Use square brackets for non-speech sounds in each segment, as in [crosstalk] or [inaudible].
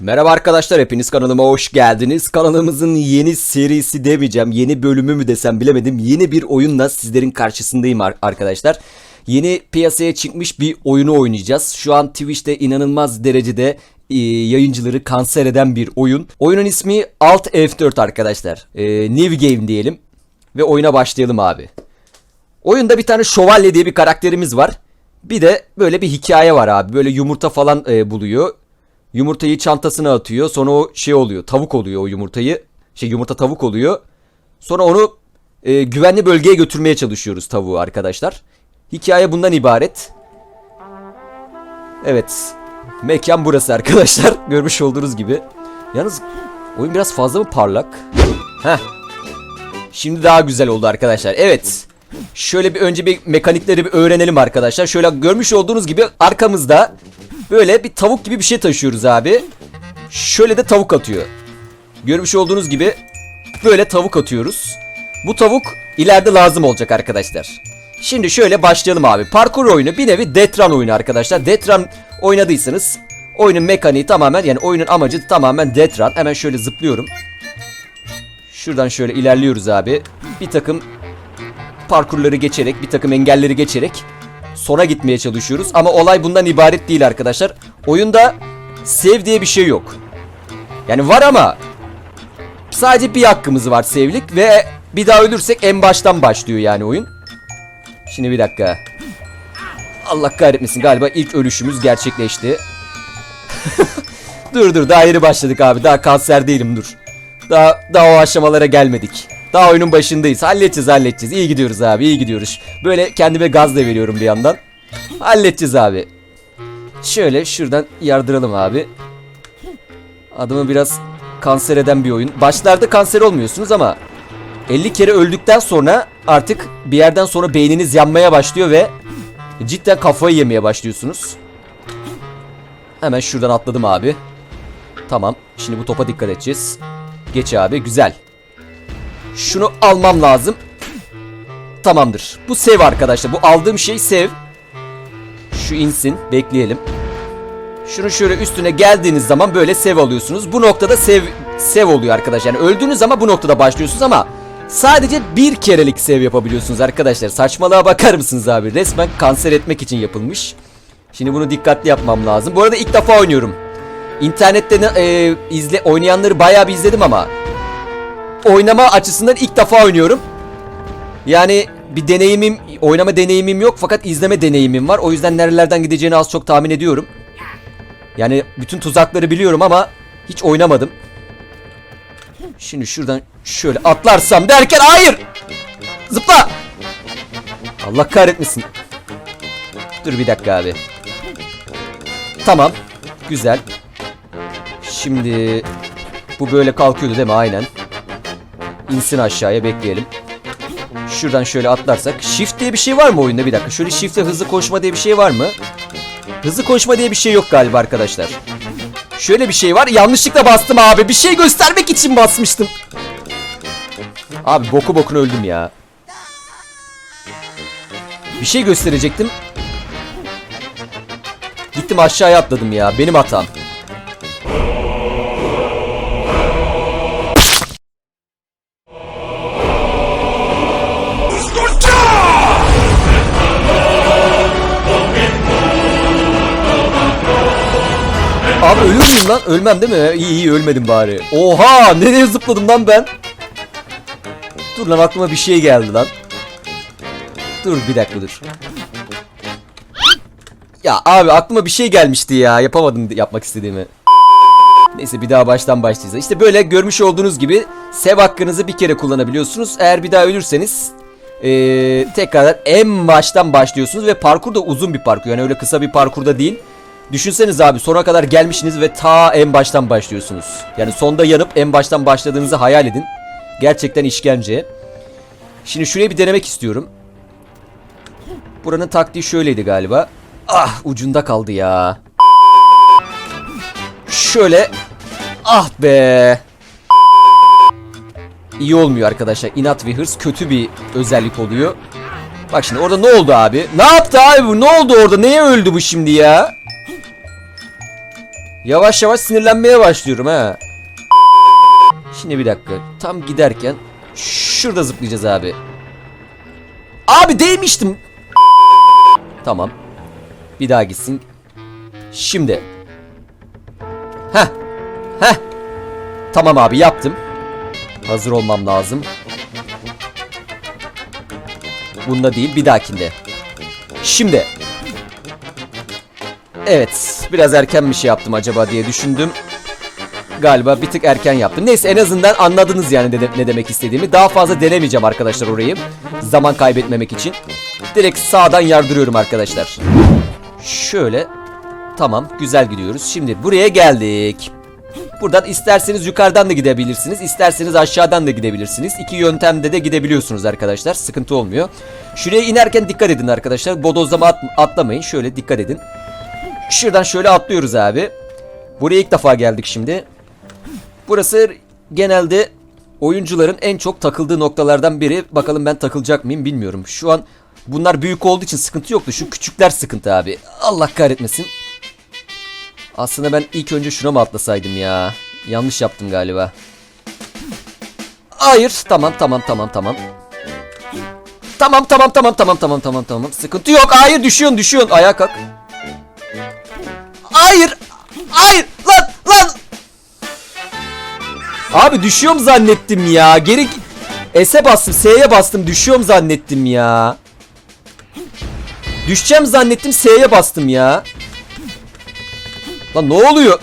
Merhaba arkadaşlar hepiniz kanalıma hoş geldiniz. Kanalımızın yeni serisi demeyeceğim. Yeni bölümü mü desem bilemedim. Yeni bir oyunla sizlerin karşısındayım ar- arkadaşlar. Yeni piyasaya çıkmış bir oyunu oynayacağız. Şu an Twitch'te inanılmaz derecede e, yayıncıları kanser eden bir oyun. Oyunun ismi Alt F4 arkadaşlar. E, New Game diyelim. Ve oyuna başlayalım abi. Oyunda bir tane şövalye diye bir karakterimiz var. Bir de böyle bir hikaye var abi. Böyle yumurta falan e, buluyor. Yumurtayı çantasına atıyor. Sonra o şey oluyor. Tavuk oluyor o yumurtayı. Şey yumurta tavuk oluyor. Sonra onu e, güvenli bölgeye götürmeye çalışıyoruz tavuğu arkadaşlar. Hikaye bundan ibaret. Evet. Mekan burası arkadaşlar. [laughs] Görmüş olduğunuz gibi. Yalnız oyun biraz fazla mı parlak? Heh. Şimdi daha güzel oldu arkadaşlar. Evet. Şöyle bir önce bir mekanikleri bir öğrenelim arkadaşlar. Şöyle görmüş olduğunuz gibi arkamızda böyle bir tavuk gibi bir şey taşıyoruz abi. Şöyle de tavuk atıyor. Görmüş olduğunuz gibi böyle tavuk atıyoruz. Bu tavuk ileride lazım olacak arkadaşlar. Şimdi şöyle başlayalım abi. Parkur oyunu bir nevi Detran oyunu arkadaşlar. Detran oynadıysanız oyunun mekaniği tamamen yani oyunun amacı tamamen Detran. Hemen şöyle zıplıyorum. Şuradan şöyle ilerliyoruz abi. Bir takım parkurları geçerek, bir takım engelleri geçerek sona gitmeye çalışıyoruz. Ama olay bundan ibaret değil arkadaşlar. Oyunda save diye bir şey yok. Yani var ama sadece bir hakkımız var save'lik ve bir daha ölürsek en baştan başlıyor yani oyun. Şimdi bir dakika. Allah kahretmesin galiba ilk ölüşümüz gerçekleşti. [laughs] dur dur daha yeni başladık abi daha kanser değilim dur. Daha, daha o aşamalara gelmedik. Daha oyunun başındayız. Halledeceğiz halledeceğiz. İyi gidiyoruz abi iyi gidiyoruz. Böyle kendime gaz da veriyorum bir yandan. Halledeceğiz abi. Şöyle şuradan yardıralım abi. Adamı biraz kanser eden bir oyun. Başlarda kanser olmuyorsunuz ama 50 kere öldükten sonra artık bir yerden sonra beyniniz yanmaya başlıyor ve cidden kafayı yemeye başlıyorsunuz. Hemen şuradan atladım abi. Tamam. Şimdi bu topa dikkat edeceğiz. Geç abi. Güzel. Şunu almam lazım. Tamamdır. Bu sev arkadaşlar. Bu aldığım şey sev. Şu insin. Bekleyelim. Şunu şöyle üstüne geldiğiniz zaman böyle sev alıyorsunuz. Bu noktada sev sev oluyor arkadaşlar. Yani öldüğünüz zaman bu noktada başlıyorsunuz ama sadece bir kerelik sev yapabiliyorsunuz arkadaşlar. Saçmalığa bakar mısınız abi? Resmen kanser etmek için yapılmış. Şimdi bunu dikkatli yapmam lazım. Bu arada ilk defa oynuyorum. İnternette ne- e, izle oynayanları bayağı bir izledim ama oynama açısından ilk defa oynuyorum. Yani bir deneyimim, oynama deneyimim yok fakat izleme deneyimim var. O yüzden nerelerden gideceğini az çok tahmin ediyorum. Yani bütün tuzakları biliyorum ama hiç oynamadım. Şimdi şuradan şöyle atlarsam derken hayır! Zıpla! Allah kahretmesin. Dur bir dakika abi. Tamam. Güzel. Şimdi bu böyle kalkıyordu değil mi? Aynen. İnsin aşağıya bekleyelim. Şuradan şöyle atlarsak. Shift diye bir şey var mı oyunda? Bir dakika. Şöyle shift'e hızlı koşma diye bir şey var mı? Hızlı koşma diye bir şey yok galiba arkadaşlar. Şöyle bir şey var. Yanlışlıkla bastım abi. Bir şey göstermek için basmıştım. Abi boku bokuna öldüm ya. Bir şey gösterecektim. Gittim aşağıya atladım ya. Benim hatam. Abi ölür müyüm lan? Ölmem değil mi? İyi iyi ölmedim bari. Oha! Nereye zıpladım lan ben? Dur lan aklıma bir şey geldi lan. Dur bir dakika dur. Ya abi aklıma bir şey gelmişti ya. Yapamadım yapmak istediğimi. Neyse bir daha baştan başlayacağız. İşte böyle görmüş olduğunuz gibi sev hakkınızı bir kere kullanabiliyorsunuz. Eğer bir daha ölürseniz ee, tekrardan en baştan başlıyorsunuz ve parkur da uzun bir parkur. Yani öyle kısa bir parkurda değil. Düşünseniz abi sona kadar gelmişsiniz ve ta en baştan başlıyorsunuz. Yani sonda yanıp en baştan başladığınızı hayal edin. Gerçekten işkence. Şimdi şurayı bir denemek istiyorum. Buranın taktiği şöyleydi galiba. Ah ucunda kaldı ya. Şöyle. Ah be. İyi olmuyor arkadaşlar. İnat ve hırs kötü bir özellik oluyor. Bak şimdi orada ne oldu abi? Ne yaptı abi bu? Ne oldu orada? Neye öldü bu şimdi ya? Yavaş yavaş sinirlenmeye başlıyorum ha. Şimdi bir dakika. Tam giderken şurada zıplayacağız abi. Abi değmiştim. Tamam. Bir daha gitsin. Şimdi. Heh. Heh. Tamam abi yaptım. Hazır olmam lazım. Bunda değil bir dahakinde. Şimdi. Evet. Biraz erken bir şey yaptım acaba diye düşündüm. Galiba bir tık erken yaptım. Neyse en azından anladınız yani de- ne demek istediğimi. Daha fazla denemeyeceğim arkadaşlar orayı. Zaman kaybetmemek için. Direkt sağdan yardırıyorum arkadaşlar. Şöyle. Tamam güzel gidiyoruz. Şimdi buraya geldik. Buradan isterseniz yukarıdan da gidebilirsiniz. isterseniz aşağıdan da gidebilirsiniz. İki yöntemde de gidebiliyorsunuz arkadaşlar. Sıkıntı olmuyor. Şuraya inerken dikkat edin arkadaşlar. Bodozlama at- atlamayın. Şöyle dikkat edin. Şuradan şöyle atlıyoruz abi. Buraya ilk defa geldik şimdi. Burası genelde oyuncuların en çok takıldığı noktalardan biri. Bakalım ben takılacak mıyım bilmiyorum. Şu an bunlar büyük olduğu için sıkıntı yoktu. Şu küçükler sıkıntı abi. Allah kahretmesin. Aslında ben ilk önce şuna mı atlasaydım ya? Yanlış yaptım galiba. Hayır. Tamam tamam tamam tamam. Tamam tamam tamam tamam tamam tamam tamam. Sıkıntı yok. Hayır düşüyorsun düşüyorsun. Ayağa kalk. Hayır. Hayır. Lan lan. Abi düşüyorum zannettim ya. Geri S'e bastım, S'ye bastım. Düşüyorum zannettim ya. Düşeceğim zannettim, S'ye bastım ya. Lan ne oluyor?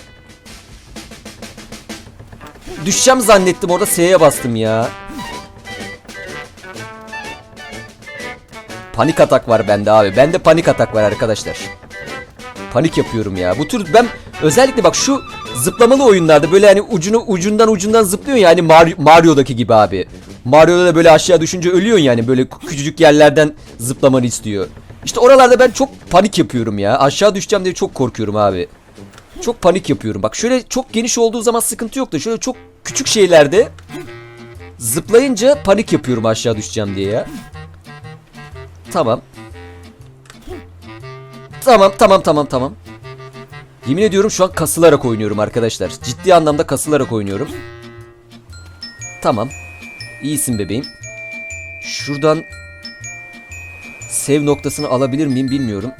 Düşeceğim zannettim orada S'ye bastım ya. Panik atak var bende abi. Bende panik atak var arkadaşlar. Panik yapıyorum ya. Bu tür ben özellikle bak şu zıplamalı oyunlarda böyle hani ucunu ucundan ucundan zıplıyorsun yani Mario, Mario'daki gibi abi. Mario'da da böyle aşağı düşünce ölüyorsun yani böyle küçücük yerlerden zıplamanı istiyor. İşte oralarda ben çok panik yapıyorum ya. Aşağı düşeceğim diye çok korkuyorum abi. Çok panik yapıyorum. Bak şöyle çok geniş olduğu zaman sıkıntı yok da şöyle çok küçük şeylerde zıplayınca panik yapıyorum aşağı düşeceğim diye ya. Tamam. Tamam tamam tamam tamam. Yemin ediyorum şu an kasılarak oynuyorum arkadaşlar. Ciddi anlamda kasılarak oynuyorum. Tamam. İyisin bebeğim. Şuradan sev noktasını alabilir miyim bilmiyorum.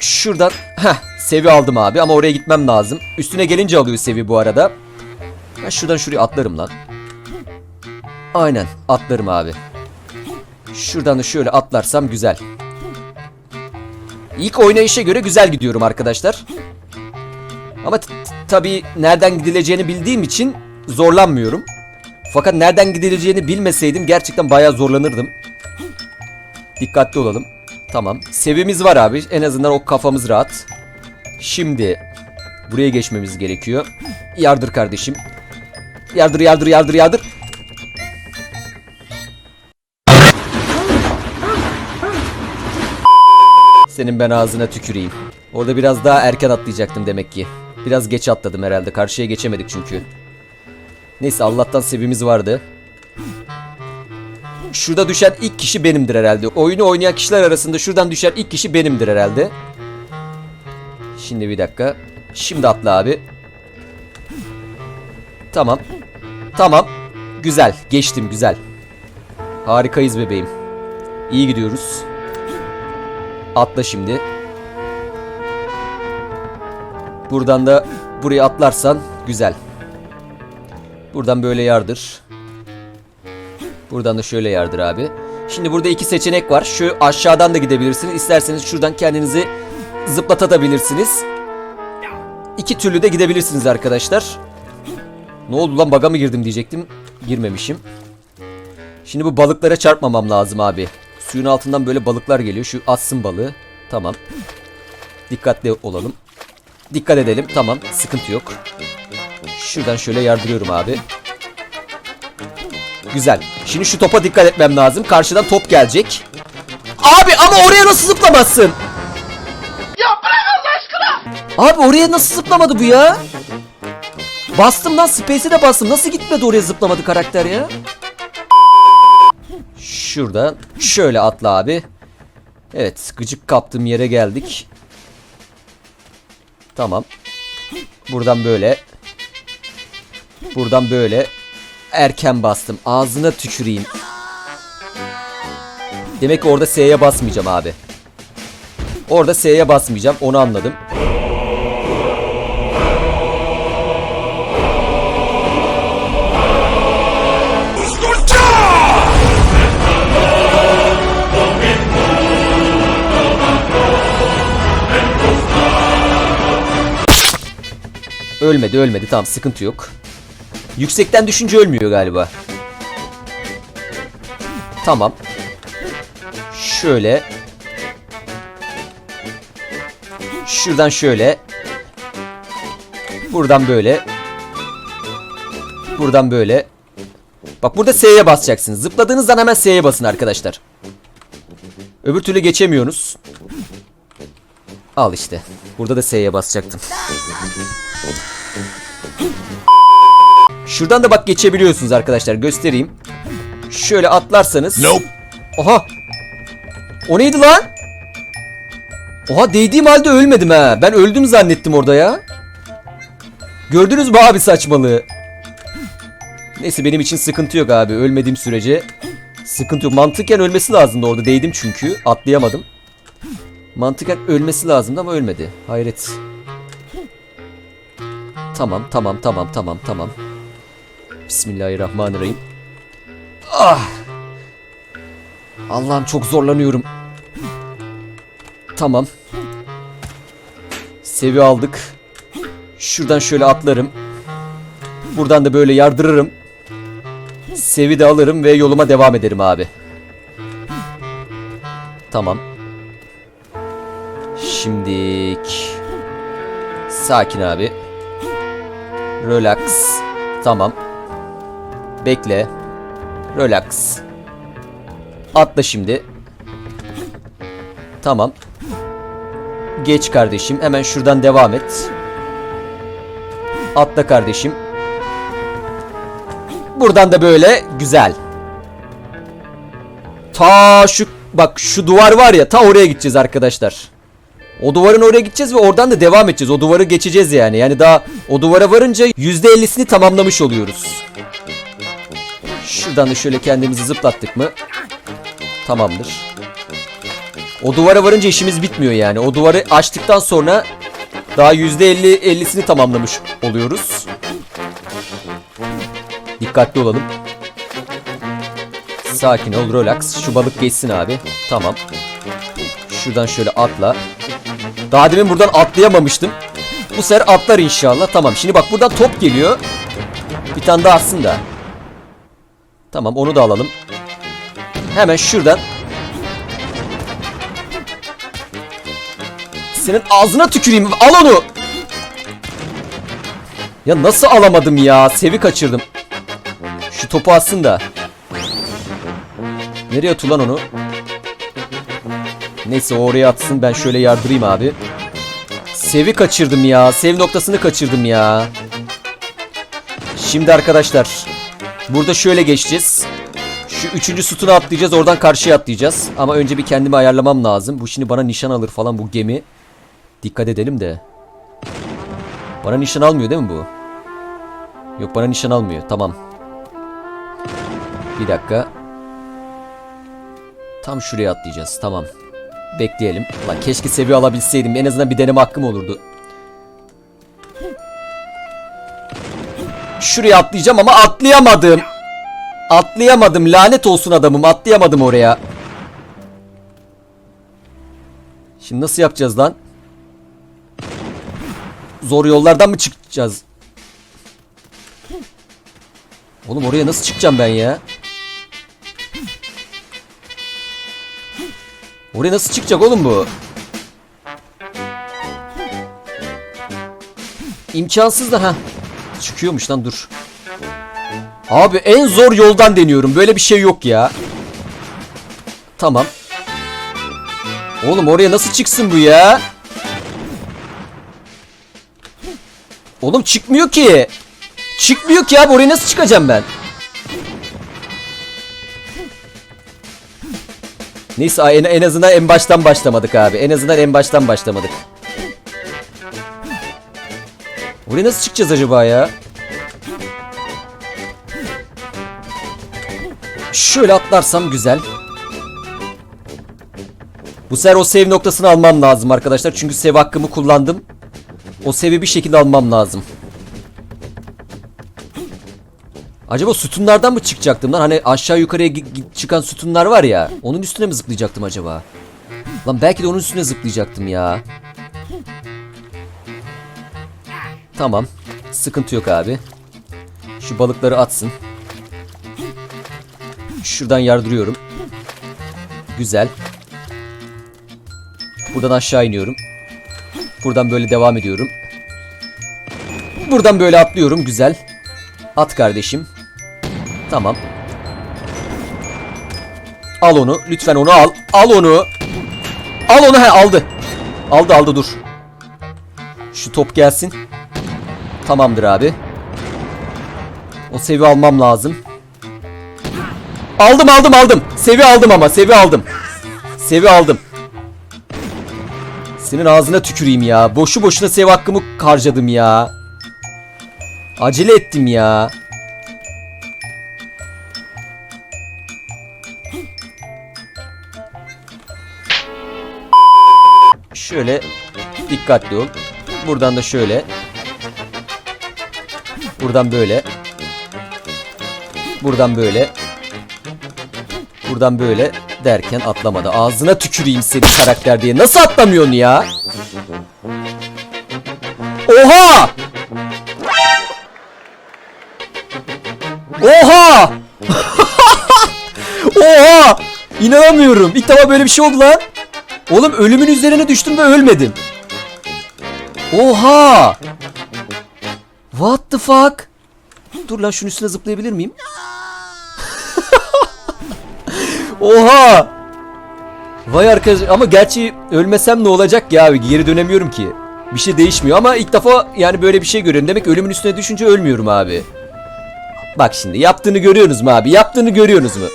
Şuradan heh sevi aldım abi ama oraya gitmem lazım. Üstüne gelince alıyor sevi bu arada. Ben şuradan şuraya atlarım lan. Aynen atlarım abi. Şuradan da şöyle atlarsam güzel. İlk oynayışa göre güzel gidiyorum arkadaşlar. Ama tabii nereden gidileceğini bildiğim için zorlanmıyorum. Fakat nereden gidileceğini bilmeseydim gerçekten bayağı zorlanırdım. Dikkatli olalım. Tamam. Sevimiz var abi. En azından o kafamız rahat. Şimdi buraya geçmemiz gerekiyor. Yardır kardeşim. Yardır yardır yardır yardır. Senin ben ağzına tüküreyim. Orada biraz daha erken atlayacaktım demek ki. Biraz geç atladım herhalde. Karşıya geçemedik çünkü. Neyse Allah'tan sevimiz vardı. Şurada düşen ilk kişi benimdir herhalde. Oyunu oynayan kişiler arasında şuradan düşen ilk kişi benimdir herhalde. Şimdi bir dakika. Şimdi atla abi. Tamam. Tamam. Güzel. Geçtim güzel. Harikayız bebeğim. İyi gidiyoruz. Atla şimdi. Buradan da buraya atlarsan güzel. Buradan böyle yardır. Buradan da şöyle yardır abi. Şimdi burada iki seçenek var. Şu aşağıdan da gidebilirsiniz. İsterseniz şuradan kendinizi zıplatabilirsiniz. İki türlü de gidebilirsiniz arkadaşlar. Ne oldu lan baga mı girdim diyecektim. Girmemişim. Şimdi bu balıklara çarpmamam lazım abi. Suyun altından böyle balıklar geliyor. Şu atsın balığı. Tamam. Dikkatli olalım. Dikkat edelim. Tamam. Sıkıntı yok. Şuradan şöyle yardırıyorum abi. Güzel. Şimdi şu topa dikkat etmem lazım. Karşıdan top gelecek. Abi ama oraya nasıl zıplamazsın? Ya bırak Allah aşkına. Abi oraya nasıl zıplamadı bu ya? Bastım lan Space'e de bastım. Nasıl gitmedi oraya zıplamadı karakter ya? Şuradan şöyle atla abi. Evet gıcık kaptığım yere geldik. Tamam. Buradan böyle. Buradan böyle. Erken bastım. Ağzına tüküreyim. Demek orada S'ye basmayacağım abi. Orada S'ye basmayacağım. Onu anladım. Ölmedi ölmedi tamam sıkıntı yok. Yüksekten düşünce ölmüyor galiba. Tamam. Şöyle. Şuradan şöyle. Buradan böyle. Buradan böyle. Bak burada S'ye basacaksınız. Zıpladığınızdan hemen S'ye basın arkadaşlar. Öbür türlü geçemiyorsunuz. Al işte. Burada da S'ye basacaktım. Şuradan da bak geçebiliyorsunuz arkadaşlar. Göstereyim. Şöyle atlarsanız. Nope. Oha. O neydi lan? Oha değdiğim halde ölmedim ha. Ben öldüm zannettim orada ya. Gördünüz mü abi saçmalığı? Neyse benim için sıkıntı yok abi. Ölmediğim sürece sıkıntı yok. Mantıken ölmesi lazımdı orada. Değdim çünkü. Atlayamadım. Mantıken ölmesi lazımdı ama ölmedi. Hayret. Tamam tamam tamam tamam tamam. Bismillahirrahmanirrahim. Ah! Allah'ım çok zorlanıyorum. Tamam. Seviye aldık. Şuradan şöyle atlarım. Buradan da böyle yardırırım. Sevi de alırım ve yoluma devam ederim abi. Tamam. Şimdik. Sakin abi. Relax. Tamam. Bekle. Relax. Atla şimdi. Tamam. Geç kardeşim. Hemen şuradan devam et. Atla kardeşim. Buradan da böyle güzel. Ta şu bak şu duvar var ya ta oraya gideceğiz arkadaşlar. O duvarın oraya gideceğiz ve oradan da devam edeceğiz. O duvarı geçeceğiz yani. Yani daha o duvara varınca %50'sini tamamlamış oluyoruz. Şuradan da şöyle kendimizi zıplattık mı? Tamamdır. O duvara varınca işimiz bitmiyor yani. O duvarı açtıktan sonra daha %50 50'sini tamamlamış oluyoruz. Dikkatli olalım. Sakin ol, relax. Şu balık geçsin abi. Tamam. Şuradan şöyle atla. Daha demin buradan atlayamamıştım. Bu sefer atlar inşallah. Tamam. Şimdi bak buradan top geliyor. Bir tane daha aslında. Tamam onu da alalım. Hemen şuradan. Senin ağzına tüküreyim. Al onu. Ya nasıl alamadım ya? Sevi kaçırdım. Şu topu atsın da. Nereye at ulan onu? Neyse oraya atsın. Ben şöyle yardırayım abi. Sevi kaçırdım ya. Sev noktasını kaçırdım ya. Şimdi arkadaşlar. Burada şöyle geçeceğiz. Şu üçüncü sütunu atlayacağız. Oradan karşıya atlayacağız. Ama önce bir kendimi ayarlamam lazım. Bu şimdi bana nişan alır falan bu gemi. Dikkat edelim de. Bana nişan almıyor değil mi bu? Yok bana nişan almıyor. Tamam. Bir dakika. Tam şuraya atlayacağız. Tamam. Bekleyelim. Lan keşke seviye alabilseydim. En azından bir deneme hakkım olurdu. Şuraya atlayacağım ama atlayamadım. Atlayamadım. Lanet olsun adamım. Atlayamadım oraya. Şimdi nasıl yapacağız lan? Zor yollardan mı çıkacağız? Oğlum oraya nasıl çıkacağım ben ya? Oraya nasıl çıkacak oğlum bu? İmkansız da ha. Çıkıyormuş lan dur. Abi en zor yoldan deniyorum. Böyle bir şey yok ya. Tamam. Oğlum oraya nasıl çıksın bu ya? Oğlum çıkmıyor ki. Çıkmıyor ki abi oraya nasıl çıkacağım ben? Neyse en, en azından en baştan başlamadık abi. En azından en baştan başlamadık. Oraya nasıl çıkacağız acaba ya? Şöyle atlarsam güzel. Bu sefer o save noktasını almam lazım arkadaşlar. Çünkü save hakkımı kullandım. O save'i bir şekilde almam lazım. Acaba sütunlardan mı çıkacaktım lan? Hani aşağı yukarıya çıkan sütunlar var ya. Onun üstüne mi zıplayacaktım acaba? Lan belki de onun üstüne zıplayacaktım ya. Tamam. Sıkıntı yok abi. Şu balıkları atsın. Şuradan yardırıyorum. Güzel. Buradan aşağı iniyorum. Buradan böyle devam ediyorum. Buradan böyle atlıyorum. Güzel. At kardeşim. Tamam. Al onu. Lütfen onu al. Al onu. Al onu. He aldı. Aldı aldı dur. Şu top gelsin. Tamamdır abi. O seviye almam lazım. Aldım aldım aldım. Seviye aldım ama seviye aldım. Seviye aldım. Senin ağzına tüküreyim ya. Boşu boşuna sev hakkımı harcadım ya. Acele ettim ya. Şöyle dikkatli ol. Buradan da şöyle. Buradan böyle. Buradan böyle. Buradan böyle derken atlamadı. Ağzına tüküreyim seni karakter diye. Nasıl atlamıyorsun ya? Oha! Oha! [laughs] Oha! İnanamıyorum. İlk defa böyle bir şey oldu lan. Oğlum ölümün üzerine düştüm ve ölmedim. Oha! What the fuck? Dur lan şunun üstüne zıplayabilir miyim? [laughs] Oha! Vay arkadaş ama gerçi ölmesem ne olacak ya abi geri dönemiyorum ki. Bir şey değişmiyor ama ilk defa yani böyle bir şey görüyorum. Demek ölümün üstüne düşünce ölmüyorum abi. Bak şimdi yaptığını görüyorsunuz mu abi? Yaptığını görüyorsunuz mu?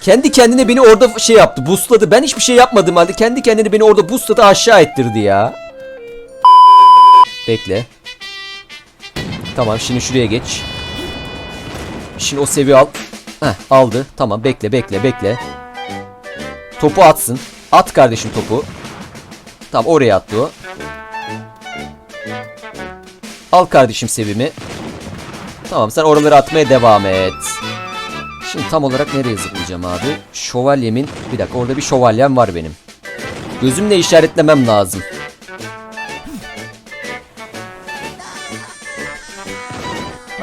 Kendi kendine beni orada şey yaptı, boostladı. Ben hiçbir şey yapmadım halde kendi kendine beni orada boostladı aşağı ettirdi ya. Bekle. Tamam şimdi şuraya geç. Şimdi o seviye al. Heh, aldı. Tamam bekle bekle bekle. Topu atsın. At kardeşim topu. Tamam oraya attı o. Al kardeşim sevimi. Tamam sen oraları atmaya devam et. Şimdi tam olarak nereye zıplayacağım abi? Şövalyemin... Bir dakika orada bir şövalyem var benim. Gözümle işaretlemem lazım.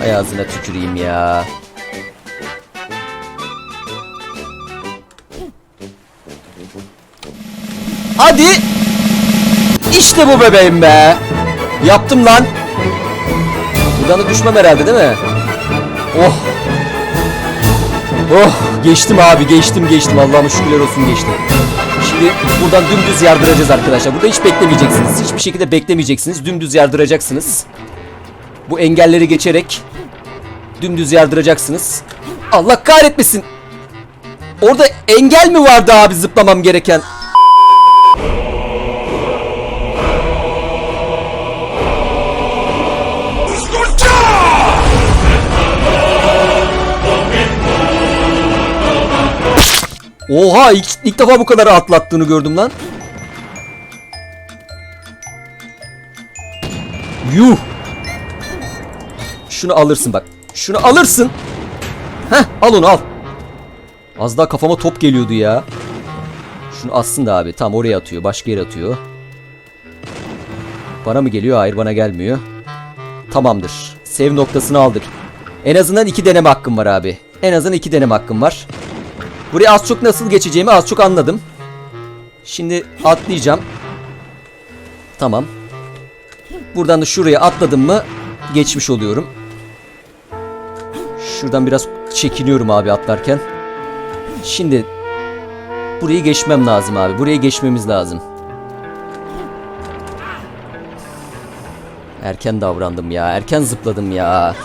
Ay ağzına tüküreyim ya. Hadi. İşte bu bebeğim be. Yaptım lan. Buradan da düşmem herhalde değil mi? Oh. Oh geçtim abi geçtim geçtim Allah'ıma şükürler olsun geçtim. Şimdi buradan dümdüz yardıracağız arkadaşlar. Burada hiç beklemeyeceksiniz. Hiçbir şekilde beklemeyeceksiniz. Dümdüz yardıracaksınız. Bu engelleri geçerek dümdüz yardıracaksınız. Allah kahretmesin. Orada engel mi vardı abi zıplamam gereken? Oha ilk, ilk defa bu kadar atlattığını gördüm lan. Yuh. Şunu alırsın bak. Şunu alırsın. Heh al onu al. Az daha kafama top geliyordu ya. Şunu assın da abi. Tam oraya atıyor. Başka yere atıyor. Bana mı geliyor? Hayır bana gelmiyor. Tamamdır. Sev noktasını aldık. En azından iki deneme hakkım var abi. En azından iki deneme hakkım var. Buraya az çok nasıl geçeceğimi az çok anladım. Şimdi atlayacağım. Tamam. Buradan da şuraya atladım mı geçmiş oluyorum. Şuradan biraz çekiniyorum abi atlarken. Şimdi burayı geçmem lazım abi. Burayı geçmemiz lazım. Erken davrandım ya. Erken zıpladım ya.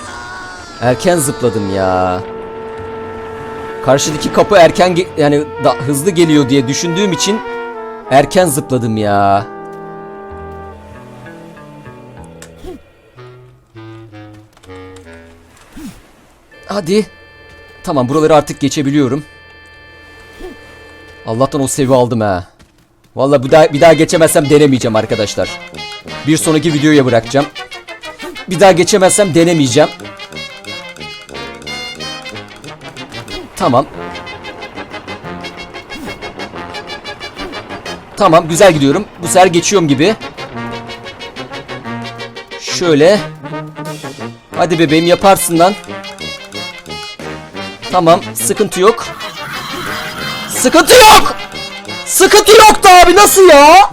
Erken zıpladım ya. Karşıdaki kapı erken yani da hızlı geliyor diye düşündüğüm için erken zıpladım ya. Hadi. Tamam buraları artık geçebiliyorum. Allah'tan o sevi aldım ha. Vallahi bir daha, bir daha geçemezsem denemeyeceğim arkadaşlar. Bir sonraki videoya bırakacağım. Bir daha geçemezsem denemeyeceğim. Tamam. Tamam güzel gidiyorum. Bu sefer geçiyorum gibi. Şöyle. Hadi bebeğim yaparsın lan. Tamam sıkıntı yok. Sıkıntı yok. Sıkıntı yoktu abi nasıl ya?